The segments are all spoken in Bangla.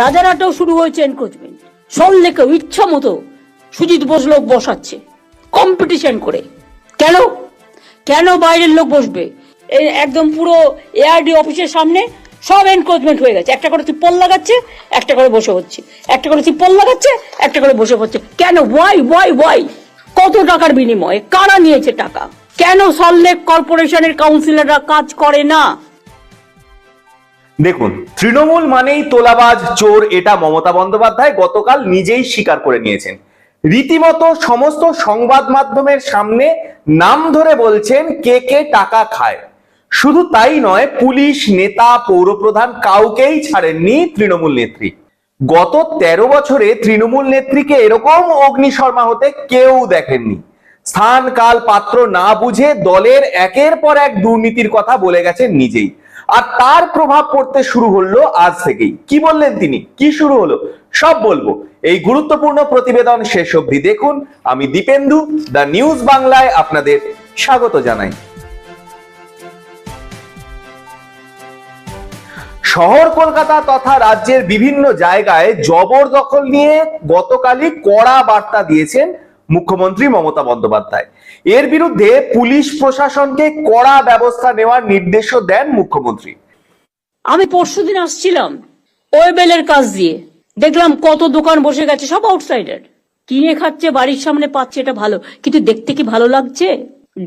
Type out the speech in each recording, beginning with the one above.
রাজারহাটেও শুরু হয়েছে এনক্রোচমেন্ট সল্লেকেও ইচ্ছা মতো সুজিত বোস লোক বসাচ্ছে কম্পিটিশন করে। কেন? কেন বাইরের লোক বসবে? একদম পুরো এআরডি অফিসের সামনে সব এনক্রোচমেন্ট হয়ে গেছে। একটা করে তিপ্পল লাগাচ্ছে, একটা করে বসে হচ্ছে। একটা করে তিপ্পল লাগাচ্ছে, একটা করে বসে হচ্ছে। কেন? ওয়াই ওয়াই ওয়াই কত টাকার বিনিময়ে? কারা নিয়েছে টাকা? কেন সল্লেক কর্পোরেশনের কাউন্সিলররা কাজ করে না? দেখুন, তৃণমূল মানেই তোলাবাজ, চোর, এটা মমতা বন্দ্যোপাধ্যায় গতকাল নিজেই স্বীকার করে নিয়েছেন। রীতিমতো সমস্ত সংবাদ মাধ্যমের সামনে নাম ধরে বলছেন, কে কে টাকা খায়। শুধু তাই নয়, পুলিশ, নেতা, পৌরপ্রধান কাউকেই ছাড়েননি তৃণমূল নেত্রী। গত তেরো বছরে তৃণমূল নেত্রীকে এরকম অগ্নিশর্মা হতে কেউ দেখেননি। স্থান, কাল, পাত্র না বুঝে দলের একের পর এক দুর্নীতির কথা বলে গেছেন নিজেই। আর তার প্রভাব পড়তে শুরু হলো আজ থেকেই। কি বললেন তিনি? কি শুরু হলো? সব বলব। এই গুরুত্বপূর্ণ প্রতিবেদন শেষ অবধি দেখুন। আমি দীপেন্দু, দ্য নিউজ বাংলায় আপনাদের স্বাগত জানাই। শহর কলকাতা তথা রাজ্যের বিভিন্ন জায়গায় জবরদখল নিয়ে গতকালই কড়া বার্তা দিয়েছেন মুখ্যমন্ত্রী মমতা বন্দ্যোপাধ্যায়। এর বিরুদ্ধে পুলিশ প্রশাসনকে কড়া ব্যবস্থা নেওয়ার নির্দেশও দেন মুখ্যমন্ত্রী। আমি পরশুদিন আসছিলাম ওয়েবেলের কাজ দিয়ে। দেখলাম কত দোকান বসে গেছে সব আউটসাইডার কিনে খাচ্ছে বাড়ির সামনে পাচ্ছে এটা ভালো। কিন্তু দেখতে কি ভালো লাগছে?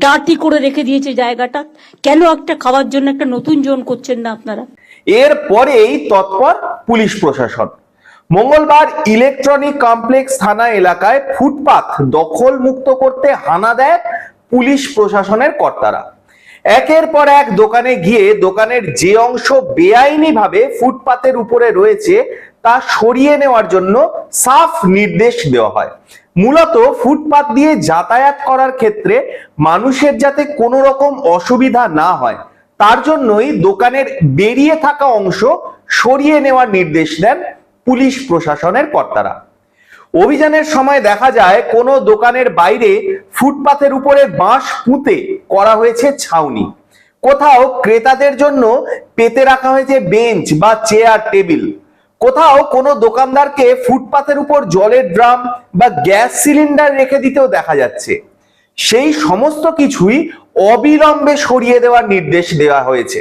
ডাটি করে রেখে দিয়েছে জায়গাটা। কেন একটা খাওয়ার জন্য একটা নতুন জোন করছেন না আপনারা? এর পরেই তৎপর পুলিশ প্রশাসন। মঙ্গলবার ইলেকট্রনিক কমপ্লেক্স থানা এলাকায় ফুটপাত দখল মুক্ত করতে হানা দেয় পুলিশ প্রশাসনের কর্তারা। একের পর এক দোকানে গিয়ে দোকানের যে অংশ বেআইনি ভাবে ফুটপাতের উপরে রয়েছে তা সরিয়ে নেওয়ার জন্য সাফ নির্দেশ দেওয়া হয়। মূলত ফুটপাত দিয়ে যাতায়াত করার ক্ষেত্রে মানুষের যাতে কোনো রকম অসুবিধা না হয়, তার জন্যই দোকানের বেরিয়ে থাকা অংশ সরিয়ে নেওয়ার নির্দেশ দেন পুলিশ প্রশাসনের কর্তারা। অভিযানের সময় দেখা যায়, কোনো দোকানের বাইরে ফুটপাথের উপরে বাঁশ পুঁতে করা হয়েছে ছাউনি। কোথাও ক্রেতাদের জন্য পেতে রাখা হয়েছে বেঞ্চ বা চেয়ার টেবিল। কোথাও কোনো দোকানদারকে ফুটপাথের উপর জলের ড্রাম বা গ্যাস সিলিন্ডার রেখে দিতেও দেখা যাচ্ছে। সেই সমস্ত কিছুই অবিলম্বে সরিয়ে দেওয়ার নির্দেশ দেওয়া হয়েছে।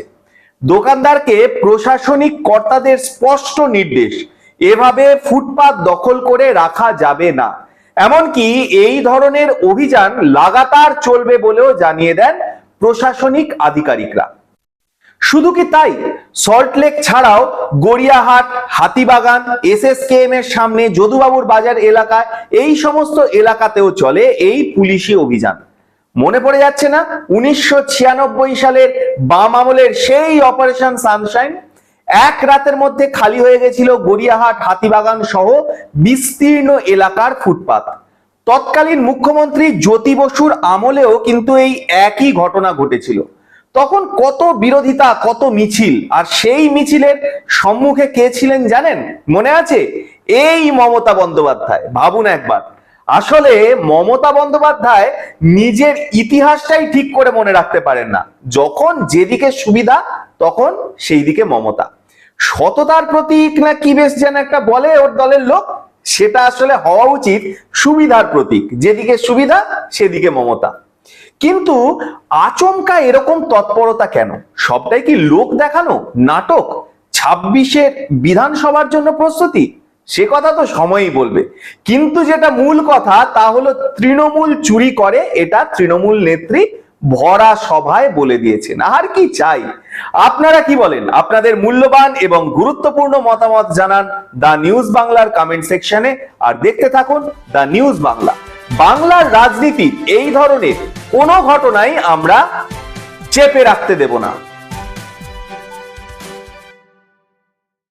দোকানদারকে প্রশাসনিক কর্তাদের স্পষ্ট নির্দেশ এভাবে ফুটপাত দখল করে রাখা যাবে না। এমনকি এই ধরনের অভিযান লাগাতার চলবে বলেও জানিয়ে দেন প্রশাসনিক আধিকারিকরা। শুধু কি তাই? সল্টলেক ছাড়াও গড়িয়াহাট, হাতিবাগান, এসএসকেএম এর সামনে যদুবাবুর বাজার এলাকায় এই সমস্ত এলাকাতেও চলে এই পুলিশি অভিযান। মনে পড়ে যাচ্ছে না? উনিশশো ছিয়ানব্বই সালের বাম আমলের সেই অপারেশন সানশাইন এক রাতের মধ্যে খালি হয়ে গেছিল গড়িয়াহাট, হাতিবাগান সহ বিস্তীর্ণ এলাকার ফুটপাত। তৎকালীন মুখ্যমন্ত্রী জ্যোতি বসুর আমলেও কিন্তু এই একই ঘটনা ঘটেছিল। তখন কত বিরোধিতা, কত মিছিল, আর সেই মিছিলের সম্মুখে কে ছিলেন জানেন? মনে আছে? এই মমতা বন্দ্যোপাধ্যায়। ভাবুন একবার। আসলে মমতা বন্দ্যোপাধ্যায় নিজের ইতিহাসটাই ঠিক করে মনে রাখতে পারেন না। যখন যেদিকে সুবিধা, তখন সেই দিকে মমতা। সততার প্রতীক না কি বেশ যেন একটা বলে ওর দলের লোক, সেটা আসলে হওয়া উচিত সুবিধার প্রতীক। যেদিকে সুবিধা, সেদিকে মমতা। কিন্তু আচমকা এরকম তৎপরতা কেন? সবটাই কি লোক দেখানো? নাটক? ছাব্বিশের বিধানসভার জন্য প্রস্তুতি? সে কথা তো সময়ই বলবে। কিন্তু যেটা মূল কথা, তা হলো তৃণমূল চুরি করে, এটা তৃণমূল নেত্রী ভরা সভায় বলে দিয়েছেন। আর কি চাই? আপনারা কি বলেন? আপনাদের মূল্যবান এবং গুরুত্বপূর্ণ মতামত জানান দ্য নিউজ বাংলার কমেন্ট সেকশনে আর দেখতে থাকুন দ্য নিউজ বাংলা। বাংলার রাজনীতির এই ধরনের কোনো ঘটনাই আমরা চেপে রাখতে দেব না।